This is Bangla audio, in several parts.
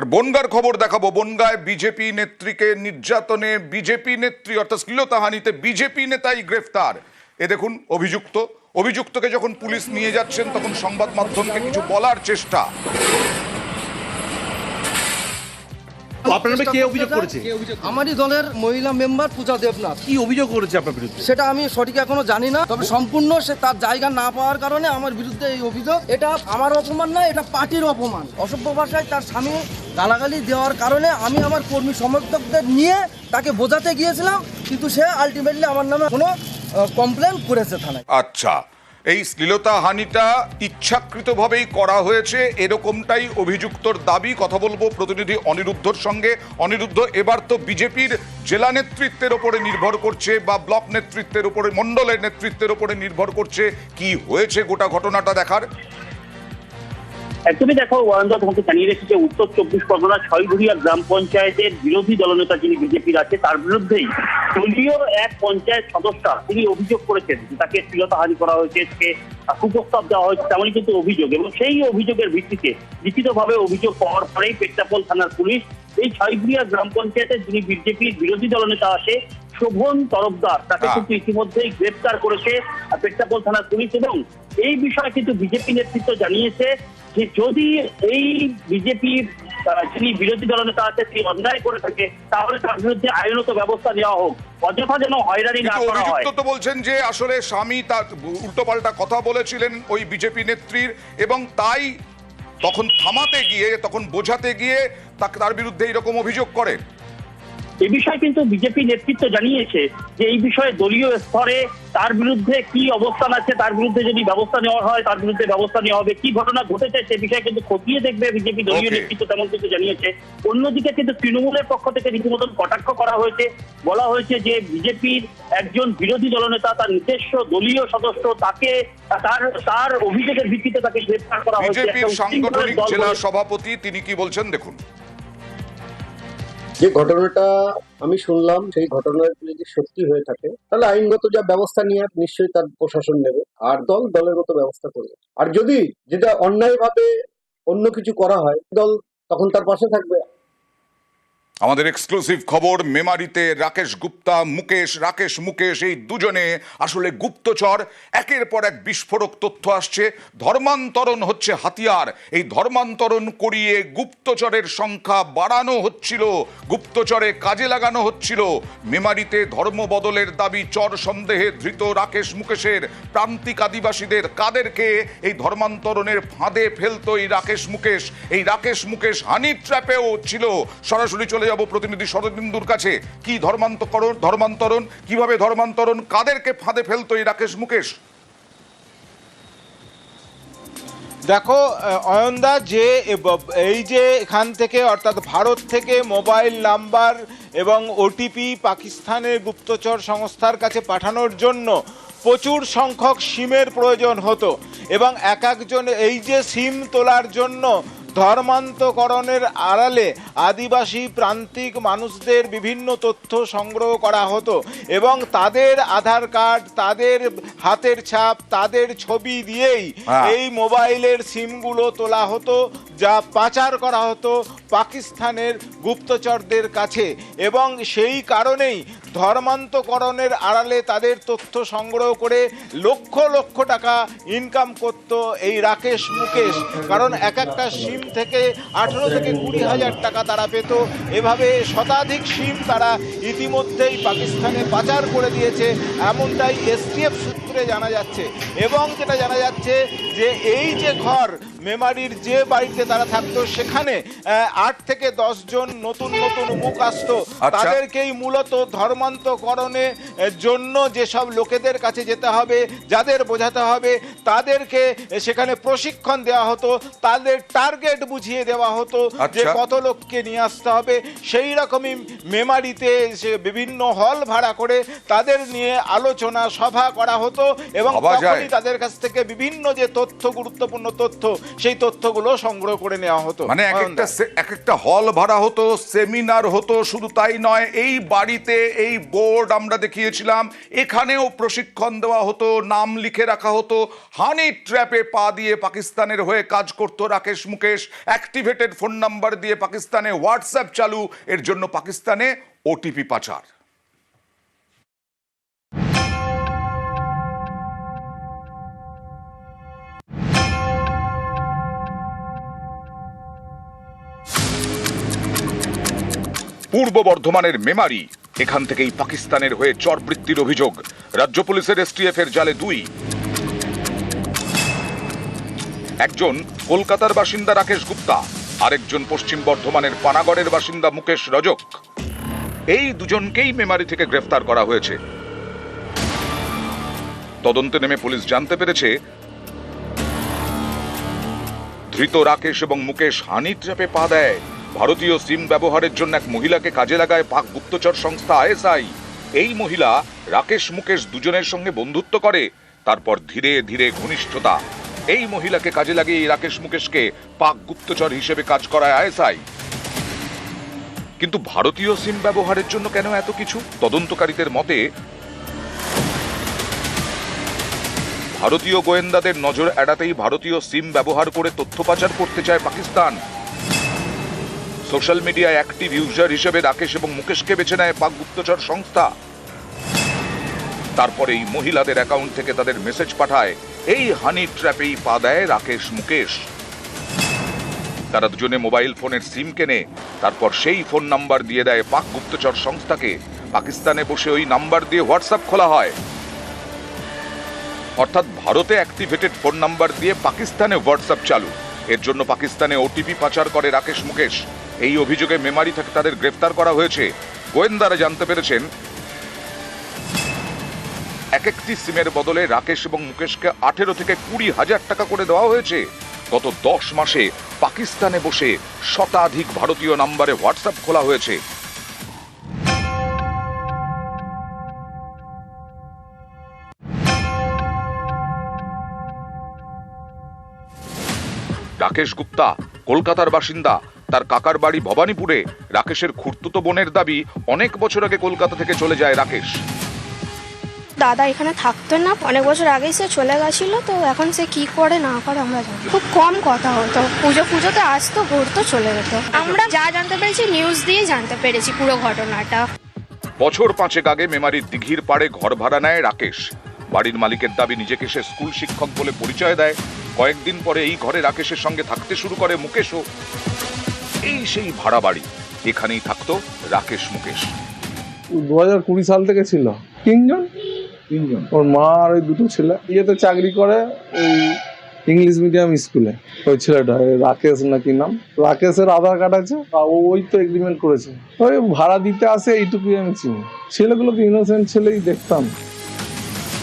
আর বনগার খবর দেখাবো। বনগায় বিজেপি নেত্রীকে নির্যাতনে, বিজেপি নেত্রী অর্থাৎ শ্লীলতাহানিতে বিজেপি নেতাই গ্রেফতার। এ দেখুন অভিযুক্ত। অভিযুক্তকে যখন পুলিশ নিয়ে যাচ্ছেন, তখন সংবাদ মাধ্যমকে কিছু বলার চেষ্টা। আপনার নামে কে অভিযোগ করেছে? আমারই দলের মহিলা মেম্বার পূজা দেবনাথ। কি অভিযোগ করেছে আপনার বিরুদ্ধে? সেটা আমি সঠিক এখনও জানি না তবে সম্পূর্ণ সে তার জায়গা না পাওয়ার কারণে আমার বিরুদ্ধে এই অভিযোগ। এটা আমার অপমান না এটা পার্টির অপমান। অসভ্য ভাষায় তার স্বামী গালাগালি দেওয়ার কারণে আমি আমার কর্মী সমর্থকদের নিয়ে তাকে বোঝাতে গিয়েছিলাম কিন্তু সে আলটিমেটলি আমার নামে কোনো কমপ্লেন করেছে থানায়। আচ্ছা। এই শ্লীলতা হানিটা ইচ্ছাকৃতভাবেই করা হয়েছে, এরকমটাই অভিযুক্তর দাবি, কথা বলব প্রতিনিধি অনিরুদ্ধর সঙ্গে। অনিরুদ্ধ, এবার তো বিজেপির জেলা নেতৃত্বের ওপরে নির্ভর করছে বা ব্লক নেতৃত্বের ওপরে, মণ্ডলের নেতৃত্বের ওপরে নির্ভর করছে, কি হয়েছে গোটা ঘটনাটা দেখার। একদমই দেখো ওয়ারেন্দ্র তোমাকে জানিয়ে রেখেছে যে উত্তর চব্বিশ পরগনা ছয়ঘুরিয়া গ্রাম পঞ্চায়েতের বিরোধী দলনেতা যিনি বিজেপির আছে তার বিরুদ্ধেই দলীয় এক পঞ্চায়েত সদস্য তিনি অভিযোগ করেছেন তাকে শ্লীলতাহানি করা হয়েছে তাকে কুপ্রস্তাব দেওয়া হয়েছে তেমনই কিন্তু অভিযোগ এবং সেই অভিযোগের ভিত্তিতে লিখিতভাবে অভিযোগ পাওয়ার পরেই পেট্টাপোল থানার পুলিশ এই ছয়ঘুরিয়া গ্রাম পঞ্চায়েতের যিনি বিজেপির বিরোধী দলনেতা আছে শোভন তরফদার তাকে হ্যাঁ। কিন্তু ইতিমধ্যেই গ্রেপ্তার করেছে পেট্টাপোল থানার পুলিশ এবং এই বিষয়ে কিন্তু বিজেপি নেতৃত্ব জানিয়েছে যে যদি এই বিজেপির যিনি বিরোধী দলনেতা আছে তিনি অন্যায় করে থাকে তাহলে তার বিরুদ্ধে আইনত ব্যবস্থা নেওয়া হোক। অযথা যেন হয়রানি না করা হয়। তো বলছেন যে আসলে স্বামী তার উল্টোপাল্টা কথা বলেছিলেন ওই বিজেপি নেত্রীর এবং তাই তখন থামাতে গিয়ে তখন বোঝাতে গিয়ে তাকে তার বিরুদ্ধে এরকম অভিযোগ করে এ বিষয়ে কিন্তু বিজেপি নেতৃত্ব জানিয়েছে যে এই বিষয়ে দলীয় স্তরে তার বিরুদ্ধে কি অবস্থান আছে তার বিরুদ্ধে যদি ব্যবস্থা নেওয়া হয় তার বিরুদ্ধে ব্যবস্থা নেওয়া হবে কি ঘটনা ঘটেছে সে বিষয়ে কিন্তু খতিয়ে দেখবে বিজেপি দলীয় নেতৃত্ব তেমন কিন্তু জানিয়েছে। অন্যদিকে কিন্তু তৃণমূলের পক্ষ থেকে রীতিমতন কটাক্ষ করা হয়েছে। বলা হয়েছে যে বিজেপির একজন বিরোধী দলনেতা তার নিজস্ব দলীয় সদস্য তাকে তার তার অভিযোগের ভিত্তিতে তাকে গ্রেফতার করা হয়েছে। সাংগঠনিক জেলা সভাপতি তিনি কি বলছেন দেখুন। যে ঘটনাটা আমি শুনলাম, সেই ঘটনার যদি সত্যি হয়ে থাকে, তাহলে আইনগত যা ব্যবস্থা নিয়ে নিশ্চয়ই তার প্রশাসন নেবে, আর দল দলের মতো ব্যবস্থা করবে। আর যদি যেটা অন্যায়ভাবে অন্য কিছু করা হয়, দল তখন তার পাশে থাকবে। আমাদের এক্সক্লুসিভ খবর, মেমারিতে রাকেশ গুপ্তা, মুকেশ, রাকেশ মুকেশ, এই দুজনে আসলে গুপ্তচর। একের পর এক বিস্ফোরক তথ্য আসছে। ধর্মান্তরণ হচ্ছে হাতিয়ার। এই ধর্মান্তরণ করিয়ে গুপ্তচরের সংখ্যা বাড়ানো হচ্ছিল। গুপ্তচরে কাজে লাগানো হচ্ছিল। মেমারিতে ধর্ম বদলের দাবি, চর সন্দেহে ধৃত রাকেশ মুকেশের। প্রান্তিক আদিবাসীদের কাদেরকে এই ধর্মান্তরণের ফাঁদে ফেলতো এই রাকেশ মুকেশ। এই রাকেশ মুকেশ হানি ট্র্যাপেও ছিল। সরাসরি চলে যাব প্রতিনিধি শরদিন্দুর কাছে? কি ধর্মান্তকরণ, ধর্মান্তরণ? কীভাবে ধর্মান্তরণ? কাদেরকে ফাঁদে ফেলতো এই রাকেশ মুকেশ? দেখো অয়নদা, যে এই যে এখান থেকে, অর্থাৎ ভারত থেকে মোবাইল নাম্বার এবং ওটিপি পাকিস্তানের গুপ্তচর সংস্থার কাছে পাঠানোর জন্য প্রচুর সংখ্যক সিমের প্রয়োজন হতো এবং এক একজন এই যে সিম তোলার জন্য ধর্মান্তকরণের আড়ালে আদিবাসী প্রান্তিক মানুষদের বিভিন্ন তথ্য সংগ্রহ করা হতো এবং তাদের আধার কার্ড তাদের হাতের ছাপ তাদের ছবি দিয়েই হ্যাঁ। এই মোবাইলের সিমগুলো তোলা হতো যা পাচার করা হতো পাকিস্তানের গুপ্তচরদের কাছে এবং সেই কারণেই ধর্মান্তকরণের আড়ালে তাদের তথ্য সংগ্রহ করে লক্ষ লক্ষ টাকা ইনকাম করত এই রাকেশ মুকেশ কারণ এক একটা সিম থেকে আঠেরো থেকে কুড়ি হাজার টাকা তারা পেত। এভাবে শতাধিক সিম তারা ইতিমধ্যেই পাকিস্তানে পাচার করে দিয়েছে। এমনটাই এসটিএফ সূত্রে জানা যাচ্ছে এবং যেটা জানা যাচ্ছে যে এই যে ঘর মেমারির যে বাড়িতে তারা থাকতো সেখানে আট থেকে দশ জন নতুন নতুন মুখ আসতো আচ্ছা। তাদেরকেই মূলত ধর্মান্তকরণে জন্য যেসব লোকেদের কাছে যেতে হবে যাদের বোঝাতে হবে তাদেরকে সেখানে প্রশিক্ষণ দেওয়া হতো তাদের টার্গেট বুঝিয়ে দেওয়া হতো যে আচ্ছা। কত লোককে নিয়ে আসতে হবে সেই রকমই মেমারিতে সে বিভিন্ন হল ভাড়া করে তাদের নিয়ে আলোচনা সভা করা হতো এবং তখনই তাদের কাছ থেকে বিভিন্ন যে তথ্য গুরুত্বপূর্ণ তথ্য সেই তথ্যগুলো সংগ্রহ করে নেওয়া হতো। মানে এক একটা এক একটা হল ভাড়া হতো সেমিনার হতো শুধু তাই নয় এই বাড়িতে এই বোর্ড আমরা দেখিয়েছিলাম এখানেও প্রশিক্ষণ দেওয়া হতো নাম লিখে রাখা হতো হানি ট্র্যাপে পা দিয়ে পাকিস্তানের হয়ে কাজ করতো Rakesh Mukesh activated phone number দিয়ে পাকিস্তানে হোয়াটসঅ্যাপ চালু এর জন্য পাকিস্তানে ওটিপি পাচার। পূর্ব বর্ধমানের মেমারি। এখান থেকেই পাকিস্তানের হয়ে চরবৃত্তির অভিযোগ। রাজ্য পুলিশের এসটিএফ এর জালে দুই। একজন কলকাতার বাসিন্দা রাকেশ গুপ্তা, আরেকজন পশ্চিম বর্ধমানের পানাগড়ের বাসিন্দা মুকেশ রজক। এই দুজনকেই মেমারি থেকে গ্রেফতার করা হয়েছে। তদন্তে নেমে পুলিশ জানতে পেরেছে, ধৃত রাকেশ এবং মুকেশ হানি ট্র্যাপে পা দেয়। ভারতীয় সিম ব্যবহারের জন্য এক মহিলাকে কাজে লাগায় পাক গুপ্তচর সংস্থা আইএসআই। এই মহিলা রাকেশ মুকেশ দুজনের সঙ্গে বন্ধুত্ব করে, তারপর ধীরে ধীরে ঘনিষ্ঠতা। এই মহিলাকে কাজে লাগিয়ে রাকেশ মুকেশকে পাক গুপ্তচর হিসেবে কাজ করায় আইএসআই। কিন্তু ভারতীয় সিম ব্যবহারের জন্য কেন এত কিছু? তদন্তকারীদের মতে, ভারতীয় গোয়েন্দাদের নজর এড়াতেই ভারতীয় সিম ব্যবহার করে তথ্য পাচার করতে চায় পাকিস্তান। সোশ্যাল মিডিয়ায় অ্যাক্টিভ ইউজার হিসেবে রাকেশ এবং মুকেশকে বেছে নেয় পাক গুপ্তচর সংস্থা। তারপরে এই মহিলাদের অ্যাকাউন্ট থেকে তাদের মেসেজ পাঠায়, এই হানি ট্র্যাপেই পা দেয় রাকেশ মুকেশ। তারা দুজনে মোবাইল ফোনের সিম কেনে, তারপর সেই ফোন নাম্বার দিয়ে দেয় পাক গুপ্তচর সংস্থাকে। পাকিস্তানে বসে ওই নাম্বার দিয়ে হোয়াটসঅ্যাপ খোলা হয়। অর্থাৎ ভারতে অ্যাক্টিভেটেড ফোন নাম্বার দিয়ে পাকিস্তানে হোয়াটসঅ্যাপ চালু। এর জন্য পাকিস্তানে ওটিপি পাচার করে রাকেশ মুকেশ। এই অভিযোগে মেমারি থেকে তাদের গ্রেফতার করা হয়েছে। গোয়েন্দারা জানতে পেরেছেন, এক একটি সিমের বদলে রাকেশ এবং মুকেশকে আঠেরো থেকে কুড়ি হাজার টাকা করে দেওয়া হয়েছে। গত দশ মাসে পাকিস্তানে বসে শতাধিক ভারতীয় নাম্বারে হোয়াটসঅ্যাপ খোলা হয়েছে। রাকেশ গুপ্তা কলকাতার বাসিন্দা তার কাকার বাড়ি ভবানীপুরে। রাকেশের খুর্তুতো বোনের দাবি অনেক বছর আগে কলকাতা থেকে চলে যায় রাকেশ। দাদা এখানে থাকতো না অনেক বছর আগেই সে চলে গেছিল তো এখন সে কি করে না করে আমরা জানি খুব কম কথা হতো। পুজো পুজোতে আসতো ঘুরতো চলে যেত। আমরা যা জানতে পেরেছি নিউজ দিয়ে জানতে পেরেছি পুরো ঘটনাটা। বছর পাঁচেক আগে মেমারির দিঘির পাড়ে ঘর ভাড়া নেয় রাকেশ। বাড়ির মালিকের দাবি নিজেকে সে স্কুল শিক্ষক বলে পরিচয় দেয়। কয়েকদিন পরে এই ঘরে রাকেশের সঙ্গে থাকতে শুরু করে মুকেশও এই সেই ভাড়া বাড়ি। এখানেই থাকতো রাকেশ মুকেশ। দু হাজার কুড়ি সাল থেকে ছিল। তিনজন? তিনজন। ওর মা আর ওই দুটো ছেলে। ইয়েতে চাকরি করে ওই ইংলিশ মিডিয়াম স্কুলে। ওই ছেলেটা রাকেশ নাকি নাম? রাকেশের আধার কার্ড আছে। ও ওই তো এগ্রিমেন্ট করেছে। ওই ভাড়া দিতে আসে এইটুকুই আমি চিনি। ছেলেগুলোকে ইনোসেন্ট ছেলেই দেখতাম।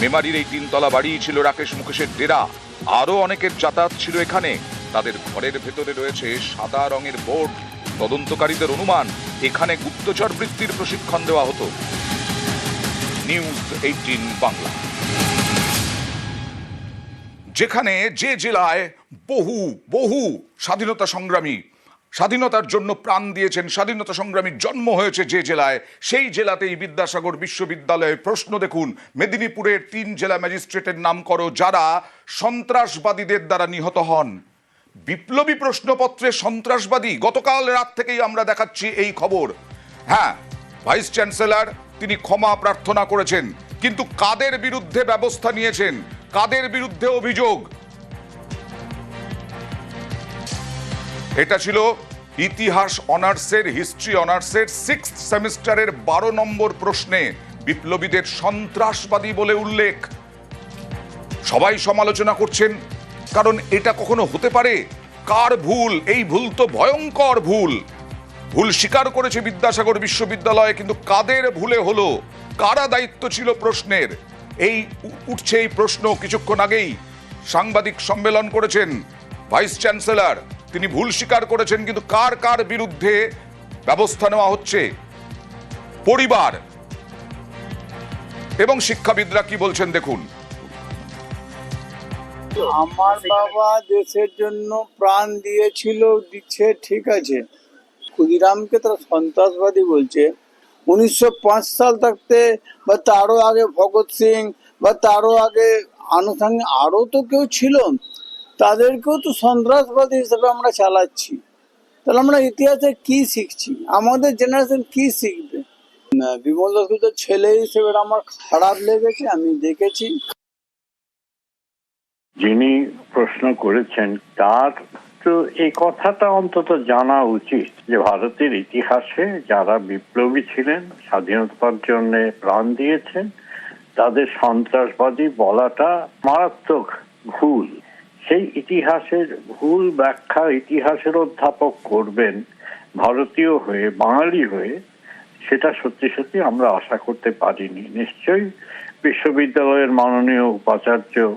মেমারির এই তিনতলা বাড়ি ছিল রাকেশ মুকেশের ডেরা। আরও অনেকের যাতায়াত ছিল এখানে। তাদের ঘরের ভেতরে রয়েছে সাদা রঙের বোর্ড। তদন্তকারীদের অনুমান, এখানে গুপ্তচর বৃত্তির প্রশিক্ষণ দেওয়া হতো। News eighteen Bangla. যেখানে যে জেলায় বহু বহু স্বাধীনতা সংগ্রামী স্বাধীনতার জন্য প্রাণ দিয়েছেন, স্বাধীনতা সংগ্রামীর জন্ম হয়েছে যে জেলায়, সেই জেলাতেই বিদ্যাসাগর বিশ্ববিদ্যালয়ে প্রশ্ন দেখুন, মেদিনীপুরের তিন জেলা ম্যাজিস্ট্রেটের নাম করো, যারা সন্ত্রাসবাদীদের দ্বারা নিহত হন। বিপ্লবী প্রশ্নপত্রে সন্ত্রাসবাদী, গতকাল রাত থেকেই আমরা দেখাচ্ছি এই খবর। হ্যাঁ ভাইস চ্যান্সেলর, তিনি ক্ষমা প্রার্থনা করেছেন, কিন্তু কাদের বিরুদ্ধে ব্যবস্থা নিয়েছেন, কাদের বিরুদ্ধে অভিযোগ? এটা ছিল ইতিহাস অনার্সের, হিস্ট্রি অনার্সের সিক্স সেমিস্টারের বারো নম্বর প্রশ্নে বিপ্লবীদের সন্ত্রাসবাদী বলে উল্লেখ। সবাই সমালোচনা করছেন, কারণ এটা কখনো হতে পারে? কার ভুল? এই ভুল তো ভয়ঙ্কর ভুল। ভুল স্বীকার করেছে বিদ্যাসাগর বিশ্ববিদ্যালয়, কিন্তু কাদের ভুলে হলো? কারা দায়িত্ব ছিল প্রশ্নের? এই উঠছে এই প্রশ্ন কিছুক্ষণ আগেই। সাংবাদিক সম্মেলন করেছেন ভাইস চ্যান্সেলর তিনি ভুল স্বীকার করেছেন, কিন্তু কার কার বিরুদ্ধে ব্যবস্থা নেওয়া হচ্ছে? পরিবার। এবং শিক্ষাবিদরা কি বলছেন, দেখুন। আমার বাবা দেশের জন্য প্রাণ দিয়েছিল, দিচ্ছে, ঠিক আছে। ক্ষুদিরামকে তারা সন্ত্রাসবাদী বলছে। উনিশশো পাঁচ সাল থাকতে, বা তারও আগে ভগৎ সিং, বা তারও আগে আনুষঙ্গিক, আরও তো কেউ ছিল। তাদেরকেও তো সন্ত্রাসবাদী হিসেবে আমরা চালাচ্ছি। তাহলে আমরা ইতিহাসে কি শিখছি? আমাদের জেনারেশন কি শিখবে? বিমল দাসগুপ্তের ছেলে হিসেবে আমার খারাপ লেগেছে, আমি দেখেছি। যিনি প্রশ্ন করেছেন, তার তো এই কথাটা অন্তত জানা উচিত যে ভারতের ইতিহাসে যারা বিপ্লবী ছিলেন, স্বাধীনতার জন্য প্রাণ দিয়েছেন, তাদের সন্ত্রাসবাদী বলাটা মারাত্মক ভুল। সেই ইতিহাসের ভুল ব্যাখ্যা ইতিহাসের অধ্যাপক করবেন, ভারতীয় হয়ে, বাঙালি হয়ে, সেটা সত্যি সত্যি আমরা আশা করতে পারিনি। নিশ্চয়ই বিশ্ববিদ্যালয়ের মাননীয় উপাচার্য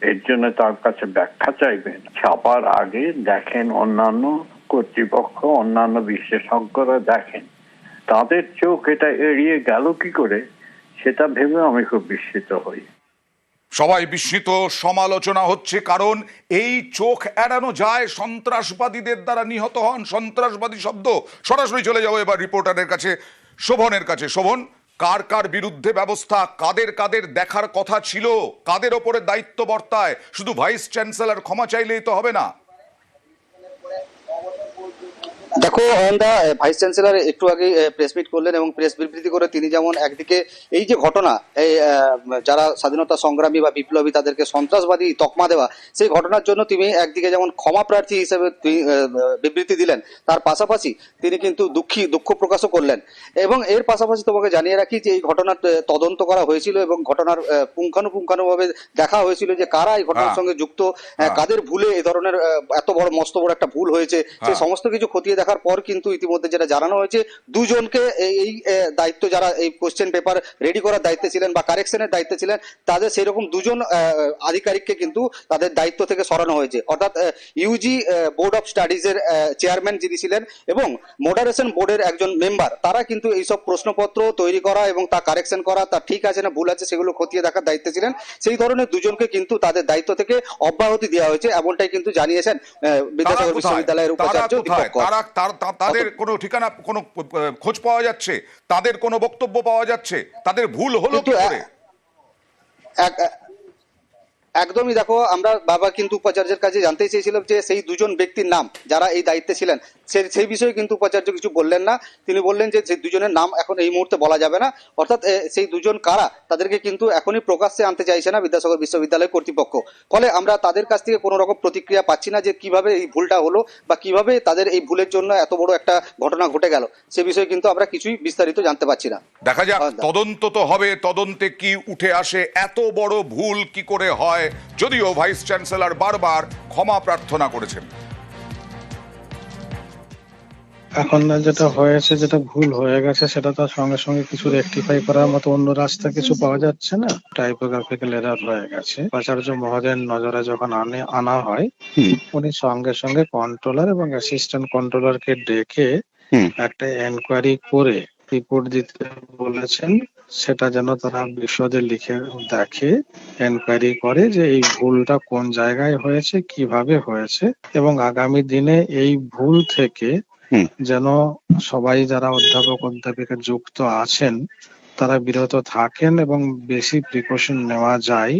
এর জন্য তার কাছে ব্যাখ্যা চাইবেন। ছাপার আগে দেখেন অন্যান্য কর্তৃপক্ষ, অন্যান্য বিশেষজ্ঞরা দেখেন। তাদের চোখ এটা এড়িয়ে গেল কি করে, সেটা ভেবে আমি খুব বিস্মিত হই। সবাই বিস্মিত, সমালোচনা হচ্ছে কারণ এই চোখ এড়ানো যায় সন্ত্রাসবাদীদের দ্বারা নিহত হন। সন্ত্রাসবাদী শব্দ। সরাসরি চলে যাব এবার রিপোর্টারের কাছে, শোভনের কাছে। শোভন, কার কার বিরুদ্ধে ব্যবস্থা, কাদের কাদের দেখার কথা ছিল, কাদের ওপরে দায়িত্ব বর্তায়? শুধু ভাইস চ্যান্সেলার ক্ষমা চাইলেই তো হবে না। দেখো অয়নদা ভাইস চ্যান্সেলর একটু আগে প্রেস মিট করলেন এবং প্রেস বিবৃতি করে তিনি যেমন একদিকে এই যে ঘটনা এই যারা স্বাধীনতা সংগ্রামী বা বিপ্লবী তাদেরকে সন্ত্রাসবাদী তকমা দেওয়া সেই ঘটনার জন্য তিনি একদিকে যেমন ক্ষমা প্রার্থী হিসেবে বিবৃতি দিলেন তার পাশাপাশি তিনি কিন্তু দুঃখী দুঃখ প্রকাশও করলেন এবং এর পাশাপাশি তোমাকে জানিয়ে রাখি যে এই ঘটনার তদন্ত করা হয়েছিল এবং ঘটনার পুঙ্খানুপুঙ্খানুভাবে দেখা হয়েছিল যে কারা এই ঘটনার হ্যাঁ। সঙ্গে যুক্ত হ্যাঁ। কাদের ভুলে এই ধরনের এত বড় মস্ত বড় একটা ভুল হয়েছে সেই হ্যাঁ। সমস্ত কিছু খতিয়ে দেখার পর কিন্তু ইতিমধ্যে যেটা জানানো হয়েছে দুজনকে এই দায়িত্ব যারা এই কোশ্চেন পেপার রেডি করার দায়িত্বে ছিলেন বা কারেকশনের দায়িত্বে ছিলেন তাদের সেরকম দুজন আধিকারিককে কিন্তু তাদের দায়িত্ব থেকে সরানো হয়েছে। অর্থাৎ ইউজি বোর্ড অফ স্টাডিজ এর চেয়ারম্যান যিনি ছিলেন এবং মডারেশন বোর্ডের একজন মেম্বার তারা কিন্তু এইসব প্রশ্নপত্র তৈরি করা এবং তা কারেকশন করা তা ঠিক আছে না ভুল আছে সেগুলো খতিয়ে দেখার দায়িত্বে ছিলেন সেই ধরনের দুজনকে কিন্তু তাদের দায়িত্ব থেকে অব্যাহতি দেওয়া হয়েছে এমনটাই কিন্তু জানিয়েছেন বিদ্যাসাগর বিশ্ববিদ্যালয়ের উপাচার্য দীপক কর। তারা তাদের কোনো ঠিকানা কোনো খোঁজ পাওয়া যাচ্ছে তাদের কোনো বক্তব্য পাওয়া যাচ্ছে তাদের ভুল হলো কি করে? একদমই দেখো আমরা বাবা কিন্তু উপাচার্যের কাছে জানতে চেয়েছিলাম যে সেই দুজন ব্যক্তির নাম যারা এই দায়িত্বে ছিলেন সে- সেই বিষয়ে কিন্তু উপাচার্য কিছু বললেন না। তিনি বললেন যে সেই দুজনের নাম এখন এই মুহূর্তে বলা যাবে না। অর্থাৎ সেই দুজন কারা তাদেরকে কিন্তু এখনই প্রকাশ্যে আনতে চাইছে না বিদ্যাসাগর বিশ্ববিদ্যালয় কর্তৃপক্ষ। ফলে আমরা তাদের কাছ থেকে কোনো রকম প্রতিক্রিয়া পাচ্ছি না যে কীভাবে এই ভুলটা হলো বা কীভাবে তাদের এই ভুলের জন্য এত বড় একটা ঘটনা ঘটে গেল। সে বিষয়ে কিন্তু আমরা কিছুই বিস্তারিত জানতে পারছি না। দেখা যাক হ্যাঁ, তদন্ত তো হবে তদন্তে কি উঠে আসে এত বড় ভুল কি করে হয়? যদিও ভাইস চ্যান্সেলর বারবার ক্ষমা প্রার্থনা করেছেন। এখন না যেটা হয়েছে যেটা ভুল হয়ে গেছে সেটা তো সঙ্গে সঙ্গে কিছু রেকটিফাই করার মতো অন্য রাস্তা কিছু পাওয়া যাচ্ছে না? টাইপোগ্রাফিক্যাল এরর হয়ে গেছে। উপাচার্য মহোদয়ের নজরে যখন আনে আনা হয় উনি সঙ্গে সঙ্গে কন্ট্রোলার এবং অ্যাসিস্ট্যান্ট কন্ট্রোলারকে ডেকে একটা এনকোয়ারি করে রিপোর্ট দিতে বলেছেন। সেটা যেন তারা বিশদে লিখে দেখে এনকোয়ারি করে যে এই ভুলটা কোন জায়গায় হয়েছে কীভাবে হয়েছে এবং আগামী দিনে এই ভুল থেকে যেন সবাই যারা অধ্যাপক অধ্যাপিকা যুক্ত আছেন তারা বিরত থাকেন এবং বেশি প্রিকশন নেওয়া যায়।